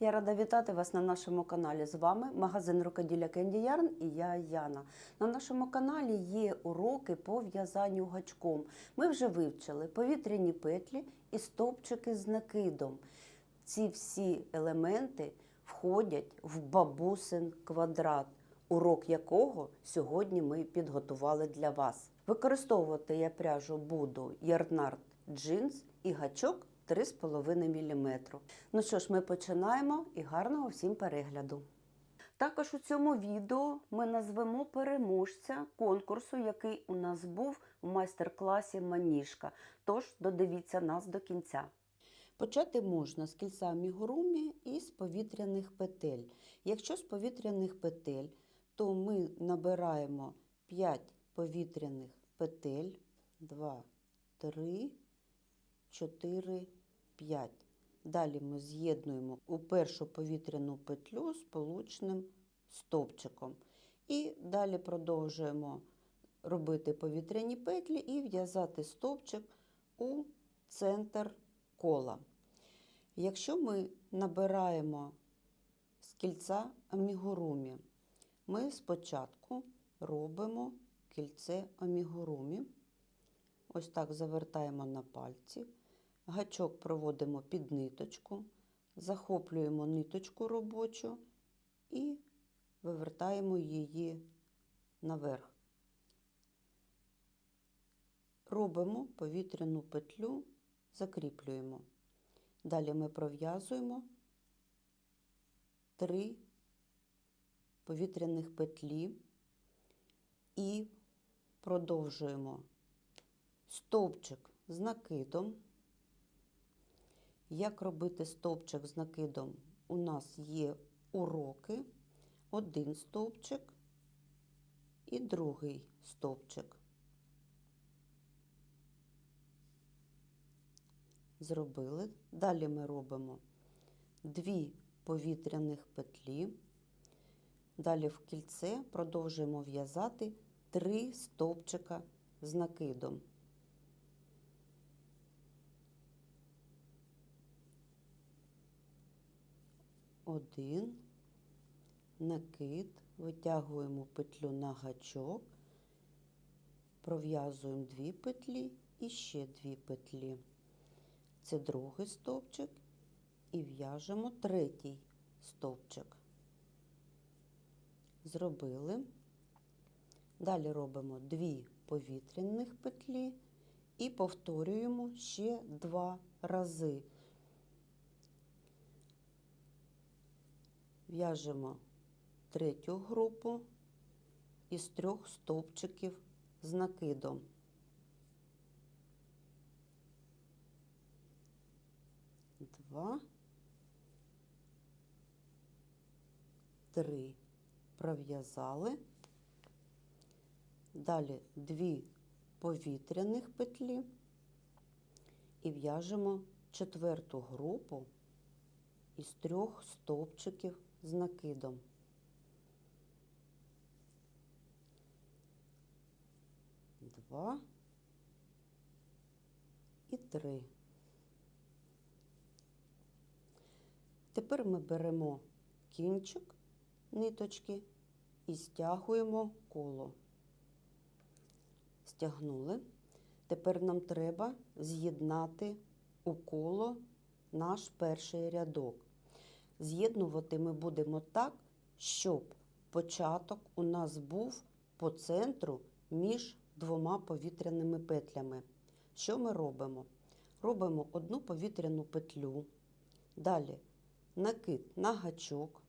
Я рада вітати вас на нашому каналі. З вами магазин рукоділля Candy Yarn і я Яна. На нашому каналі є уроки по в'язанню гачком. Ми вже вивчили повітряні петлі і стовпчики з накидом. Ці всі елементи входять в бабусин квадрат, урок якого сьогодні ми підготували для вас. Використовувати я пряжу буду Ярнард джинс і гачок 3,5 мм. Ну що ж, ми починаємо і гарного всім перегляду. Також у цьому відео ми назвемо переможця конкурсу, який у нас був у майстер-класі Маніжка. Тож додивіться нас до кінця. Почати можна з кільця амігурумі і з повітряних петель. Якщо з повітряних петель, то ми набираємо 5 повітряних петель, 2, 3, 4, 5. Далі ми з'єднуємо у першу повітряну петлю сполучним стовпчиком. І далі продовжуємо робити повітряні петлі і в'язати стовпчик у центр кола. Якщо ми набираємо з кільця амігурумі, ми спочатку робимо кільце амігурумі. Ось так завертаємо на пальці. Гачок проводимо під ниточку, захоплюємо ниточку робочу і вивертаємо її наверх. Робимо повітряну петлю, закріплюємо. Далі ми пров'язуємо три повітряних петлі і продовжуємо стовпчик з накидом. Як робити стовпчик з накидом? У нас є уроки, один стовпчик і другий стовпчик. Зробили. Далі ми робимо дві повітряних петлі. Далі в кільце продовжуємо в'язати три стовпчика з накидом. Один, накид, витягуємо петлю на гачок, пров'язуємо дві петлі і ще дві петлі. Це другий стовпчик і в'яжемо третій стовпчик. Зробили. Далі робимо дві повітряних петлі і повторюємо ще два рази. В'яжемо третю групу із трьох стовпчиків з накидом. Два, три. Пров'язали. Далі дві повітряних петлі і в'яжемо четверту групу із трьох стовпчиків з накидом. Два і три. Тепер ми беремо кінчик ниточки і стягуємо коло. Стягнули. Тепер нам треба з'єднати у коло наш перший рядок. З'єднувати ми будемо так, щоб початок у нас був по центру між двома повітряними петлями. Що ми робимо? Робимо одну повітряну петлю, далі накид на гачок,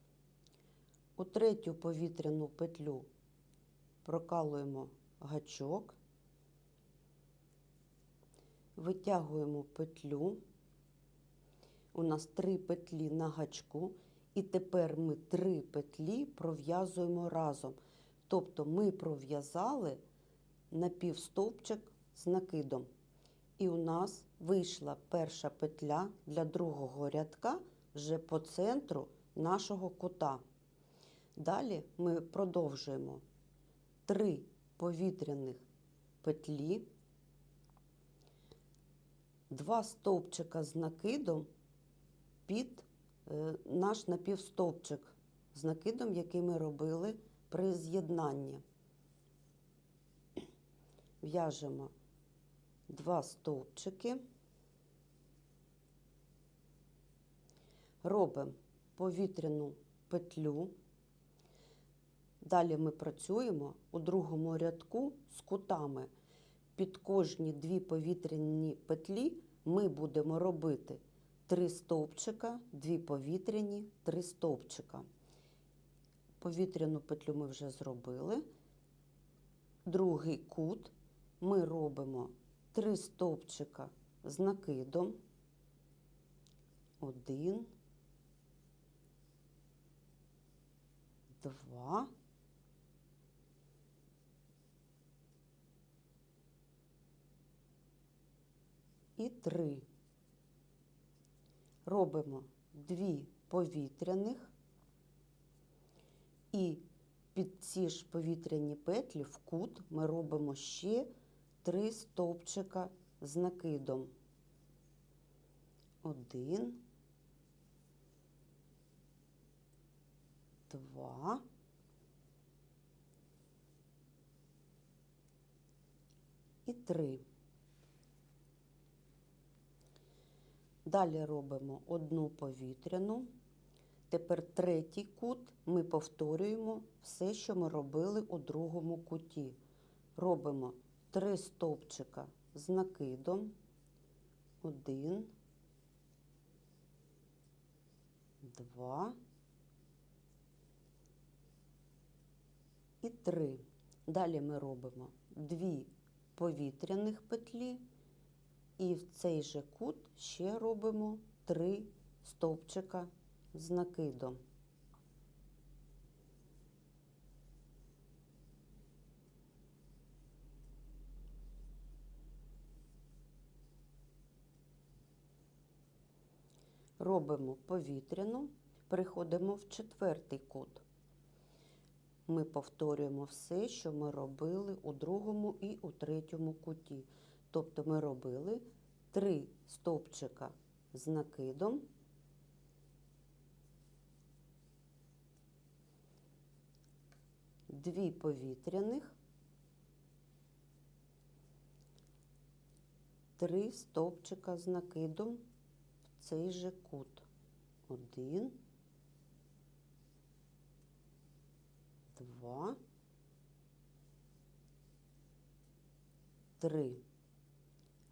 у третю повітряну петлю прокалуємо гачок, витягуємо петлю. У нас три петлі на гачку, і тепер ми три петлі пров'язуємо разом. Тобто ми пров'язали напівстовпчик з накидом. І у нас вийшла перша петля для другого рядка вже по центру нашого кута. Далі ми продовжуємо три повітряних петлі, два стовпчика з накидом під е, наш напівстовпчик з накидом, який ми робили при з'єднанні. В'яжемо два стовпчики, робимо повітряну петлю. Далі ми працюємо у другому рядку з кутами. Під кожні дві повітряні петлі ми будемо робити три стовпчика, дві повітряні, три стовпчика. Повітряну петлю ми вже зробили. Другий кут ми робимо три стовпчика з накидом. Один, два. І три. Робимо дві повітряних і під ці ж повітряні петлі в кут ми робимо ще три стовпчика з накидом. Один, два. І три. Далі робимо одну повітряну. Тепер третій кут ми повторюємо все, що ми робили у другому куті. Робимо три стовпчика з накидом. Один, два і три. Далі ми робимо дві повітряних петлі. І в цей же кут ще робимо три стовпчика з накидом. Робимо повітряну, переходимо в четвертий кут. Ми повторюємо все, що ми робили у другому і у третьому куті. Тобто ми робили три стовпчика з накидом, дві повітряних, три стовпчика з накидом в цей же кут. Один, два, три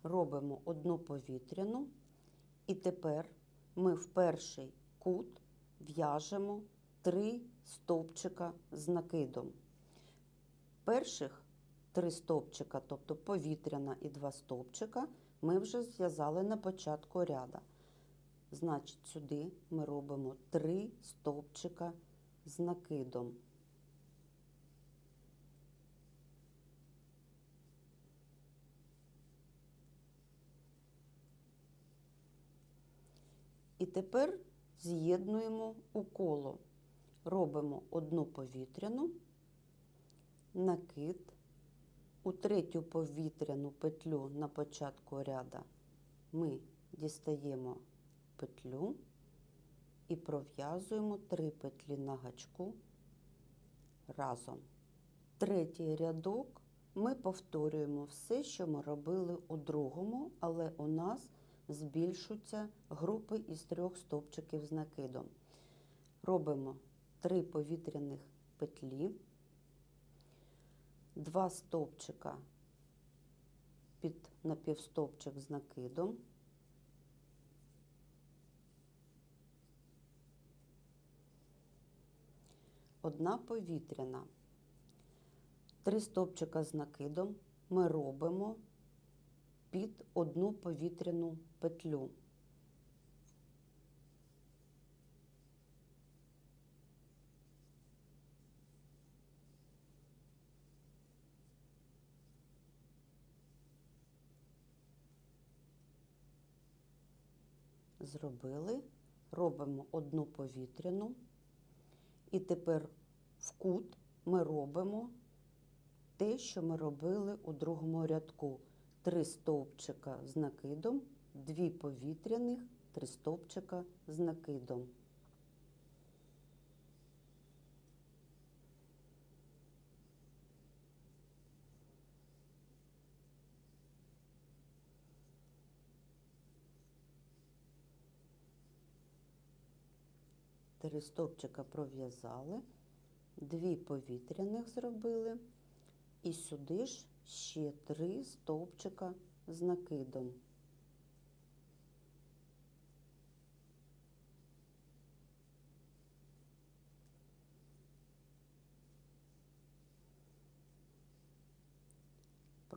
робимо одну повітряну, і тепер ми в перший кут в'яжемо три стовпчика з накидом. Перших три стовпчика, тобто повітряна і два стовпчика, ми вже зв'язали на початку ряда. Значить, сюди ми робимо три стовпчика з накидом. І тепер з'єднуємо у коло. Робимо одну повітряну, накид, у третю повітряну петлю на початку ряда ми дістаємо петлю і пров'язуємо три петлі на гачку разом. Третій рядок ми повторюємо все, що ми робили у другому, але у нас збільшуються групи із трьох стовпчиків з накидом. Робимо три повітряних петлі, два стовпчика під напівстовпчик з накидом, одна повітряна, три стовпчика з накидом ми робимо під одну повітряну петлю. Зробили, робимо одну повітряну, і тепер в кут ми робимо те, що ми робили у другому рядку. Три стовпчика з накидом, Дві повітряних три стопчика з накидом. Три стовпчика пров'язали, дві повітряних зробили, і сюди ж ще три стовпчика з накидом.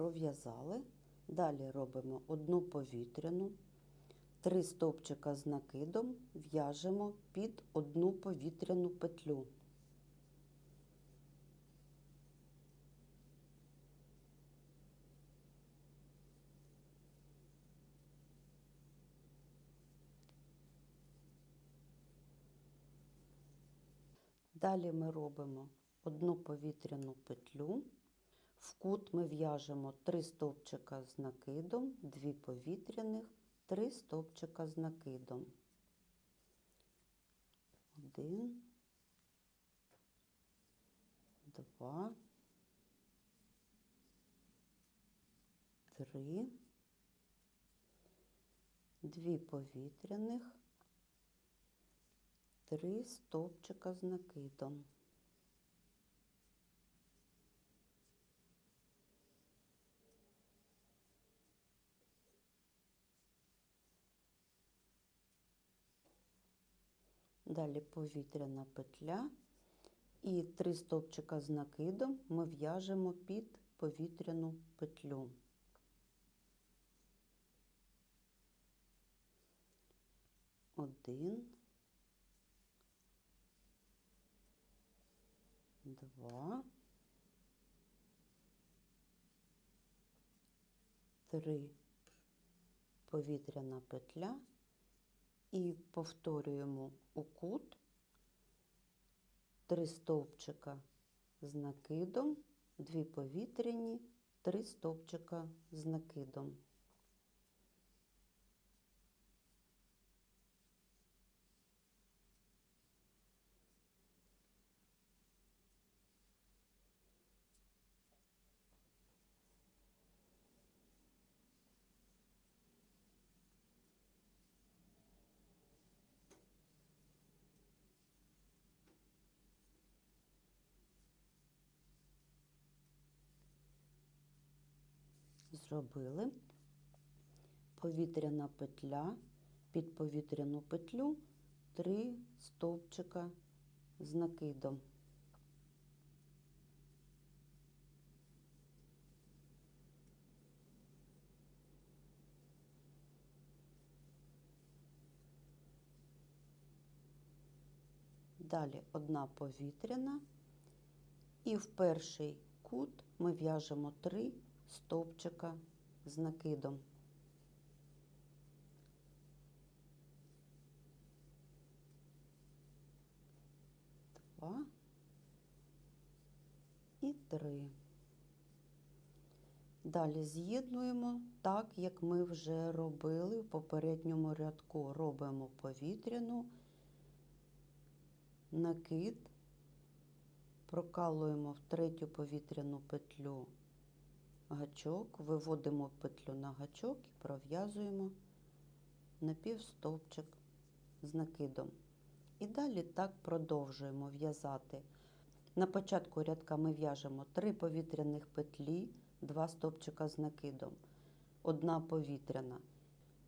Пров'язали. Далі робимо одну повітряну, три стовпчика з накидом в'яжемо під одну повітряну петлю. Далі ми робимо одну повітряну петлю. В кут ми в'яжемо 3 стовпчика з накидом, 2 повітряних, 3 стовпчика з накидом. 1, 2, 3, 2 повітряних, 3 стовпчика з накидом. Далі повітряна петля. І три стовпчика з накидом ми в'яжемо під повітряну петлю. Один, два, три. Повітряна петля і повторюємо у кут три стовпчика з накидом, дві повітряні, три стовпчика з накидом. Зробили. Повітряна петля, під повітряну петлю три стовпчика з накидом. Далі одна повітряна, і в перший кут ми в'яжемо три стовпчика з накидом. Два і три. Далі з'єднуємо так, як ми вже робили в попередньому рядку. Робимо повітряну, накид, прокалуємо в третю повітряну петлю гачок, виводимо петлю на гачок і пров'язуємо напівстовпчик з накидом. І далі так продовжуємо в'язати. На початку рядка ми в'яжемо 3 повітряних петлі, 2 стовпчика з накидом, одна повітряна.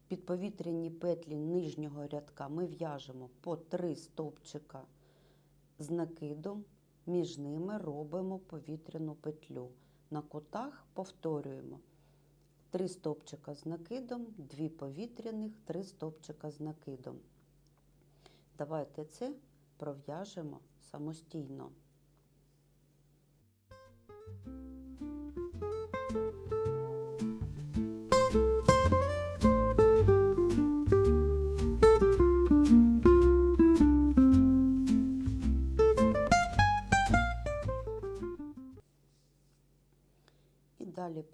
Під повітряні петлі нижнього рядка ми в'яжемо по 3 стовпчика з накидом, між ними робимо повітряну петлю. На кутах повторюємо 3 стопчика з накидом, 2 повітряних, 3 стовпчика з накидом. Давайте це пров'яжемо самостійно.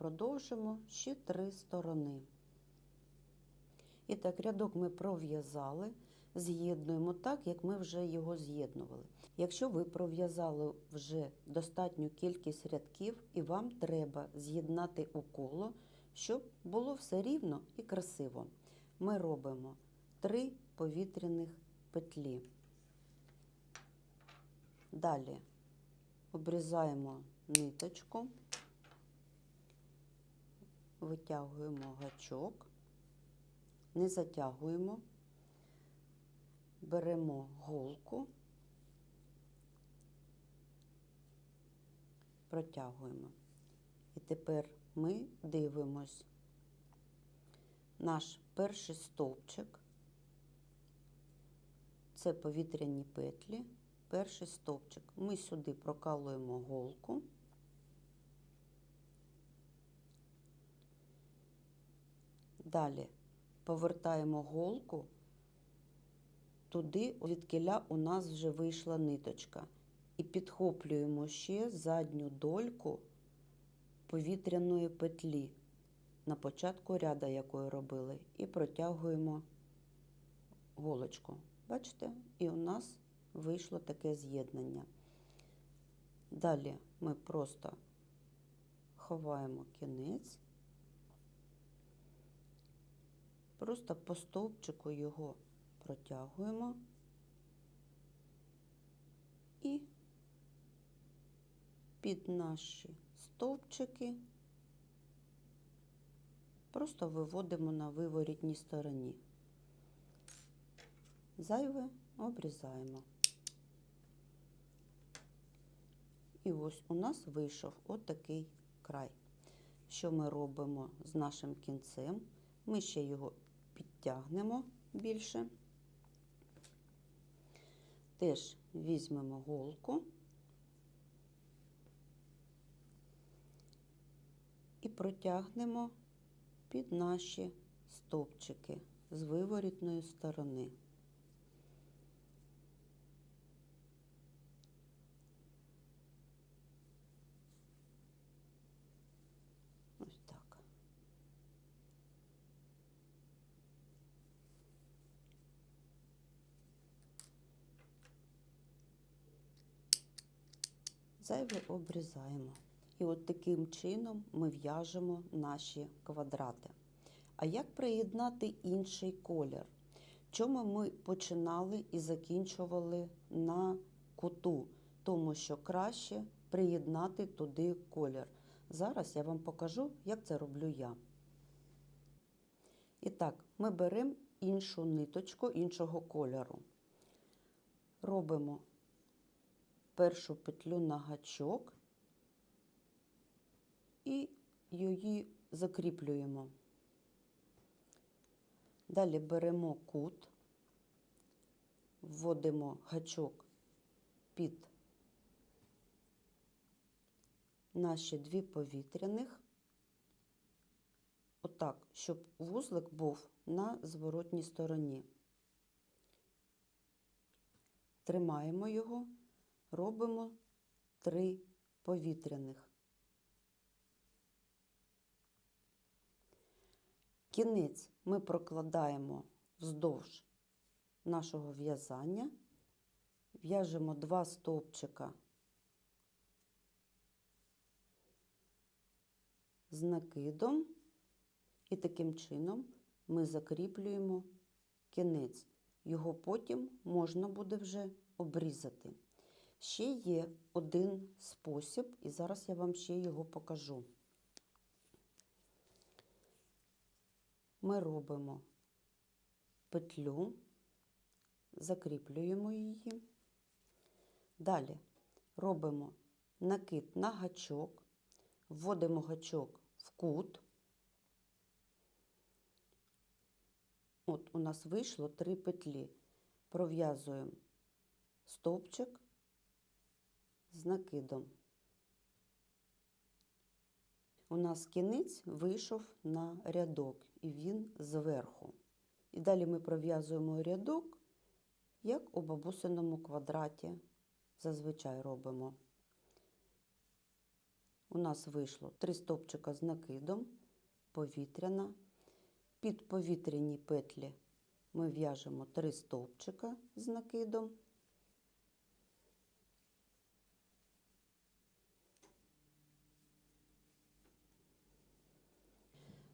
Продовжимо ще три сторони. І так, рядок ми пров'язали, з'єднуємо так, як ми вже його з'єднували. Якщо ви пров'язали вже достатню кількість рядків, і вам треба з'єднати у коло, щоб було все рівно і красиво, ми робимо три повітряних петлі. Далі обрізаємо ниточку, витягуємо гачок, не затягуємо, беремо голку, протягуємо. І тепер ми дивимось наш перший стовпчик. Це повітряні петлі, перший стовпчик. Ми сюди прокалуємо голку. Далі повертаємо голку туди, звідкиля у нас вже вийшла ниточка. І підхоплюємо ще задню дольку повітряної петлі на початку ряда, якої робили, і протягуємо голочку. Бачите? І у нас вийшло таке з'єднання. Далі ми просто ховаємо кінець, просто по стовпчику його протягуємо і під наші стовпчики просто виводимо на виворітній стороні. Зайве обрізаємо. І ось у нас вийшов отакий край. Що ми робимо з нашим кінцем? Ми ще його підтягнемо більше. Теж візьмемо голку і протягнемо під наші стовпчики з виворітної сторони. Ось так. Зайве обрізаємо. І от таким чином ми в'яжемо наші квадрати. А як приєднати інший колір? Чому ми починали і закінчували на куту? Тому що краще приєднати туди колір. Зараз я вам покажу, як це роблю я. І так, ми беремо іншу ниточку іншого кольору. Робимо першу петлю на гачок і її закріплюємо. Далі беремо кут, вводимо гачок під наші дві повітряних, отак, щоб вузлик був на зворотній стороні. Тримаємо його, робимо три повітряних. Кінець ми прокладаємо вздовж нашого в'язання, в'яжемо два стовпчика з накидом, і таким чином ми закріплюємо кінець. Його потім можна буде вже обрізати. Ще є один спосіб, і зараз я вам ще його покажу. Ми робимо петлю, закріплюємо її. Далі робимо накид на гачок, вводимо гачок в кут. От у нас вийшло три петлі. Пров'язуємо стовпчик з накидом. У нас кінець вийшов на рядок, і він зверху. І далі ми пров'язуємо рядок, як у бабусиному квадраті зазвичай робимо. У нас вийшло три стовпчика з накидом, повітряна. Під повітряні петлі ми в'яжемо три стовпчика з накидом.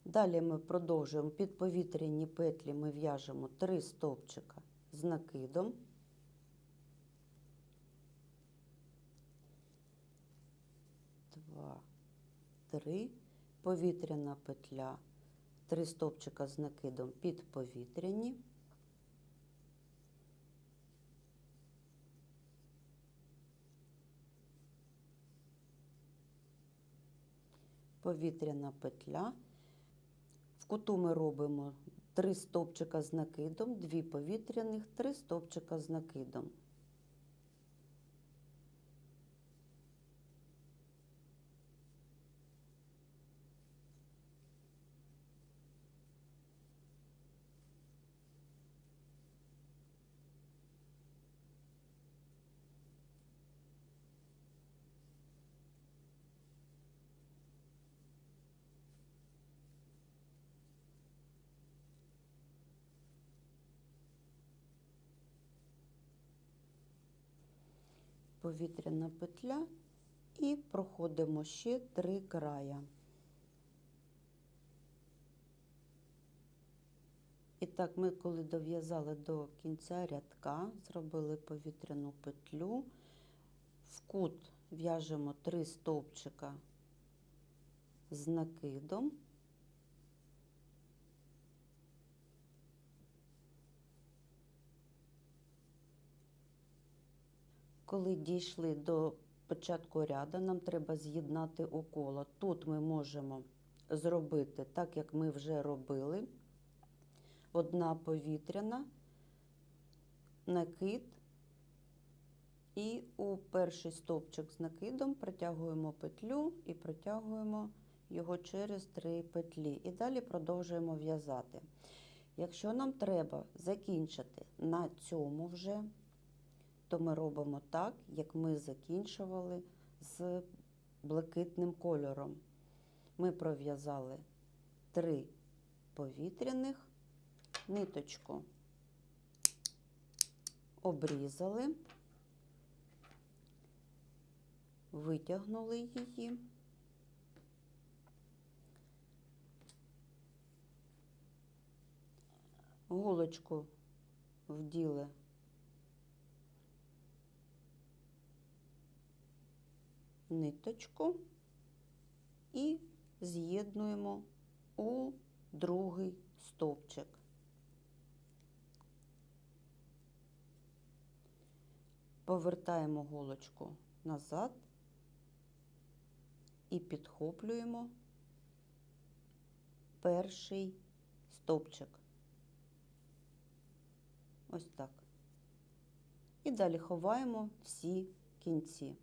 Далі ми продовжуємо під повітряні петлі ми в'яжемо три стовпчика з накидом. два, три. Повітряна петля. Три стовпчика з накидом під повітряні. Повітряна петля. Куту ми робимо три стовпчика з накидом, дві повітряних, три стовпчика з накидом. Повітряна петля і проходимо ще три края. І так, ми коли дов'язали до кінця рядка, зробили повітряну петлю, в кут в'яжемо три стовпчика з накидом. Коли дійшли до початку ряду, нам треба з'єднати укола. Тут ми можемо зробити так, як ми вже робили. Одна повітряна, накид. І у перший стовпчик з накидом протягуємо петлю і протягуємо його через три петлі. І далі продовжуємо в'язати. Якщо нам треба закінчити на цьому вже, то ми робимо так, як ми закінчували з блакитним кольором. Ми пров'язали три повітряних, ниточку обрізали, витягнули її. Голочку вділи ниточку і з'єднуємо у другий стовпчик. Повертаємо голочку назад і підхоплюємо перший стовпчик. Ось так. І далі ховаємо всі кінці.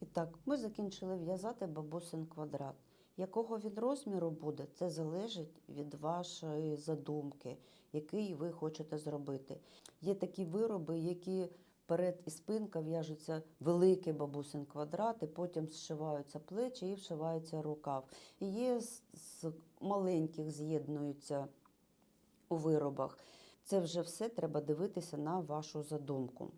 І так, ми закінчили в'язати бабусин квадрат. Якого він розміру буде, це залежить від вашої задумки, який ви хочете зробити. Є такі вироби, які перед і спинка в'яжуться великий бабусин квадрат, і потім зшиваються плечі і вшивається рукав. І є з, маленьких з'єднуються у виробах. Це вже все треба дивитися на вашу задумку.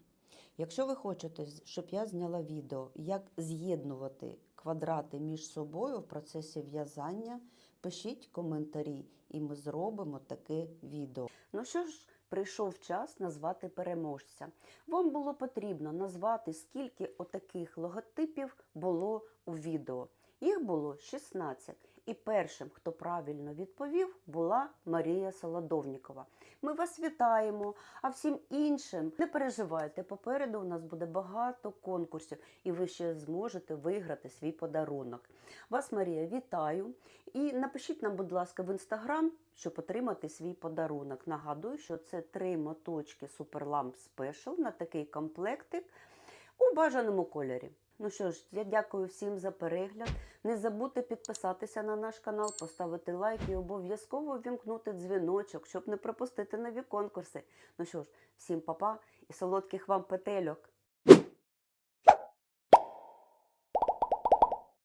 Якщо ви хочете, щоб я зняла відео, як з'єднувати квадрати між собою в процесі в'язання, пишіть коментарі, і ми зробимо таке відео. Ну що ж, прийшов час назвати переможця. Вам було потрібно назвати, скільки отаких логотипів було у відео. Їх було 16. І першим, хто правильно відповів, була Марія Солодовнікова. Ми вас вітаємо, а всім іншим не переживайте. Попереду у нас буде багато конкурсів, і ви ще зможете виграти свій подарунок. Вас, Марія, вітаю. І напишіть нам, будь ласка, в інстаграм, щоб отримати свій подарунок. Нагадую, що це три моточки Superlamp Special на такий комплектик у бажаному кольорі. Ну що ж, я дякую всім за перегляд. Не забудьте підписатися на наш канал, поставити лайк і обов'язково вімкнути дзвіночок, щоб не пропустити нові конкурси. Ну що ж, всім па-па і солодких вам петельок!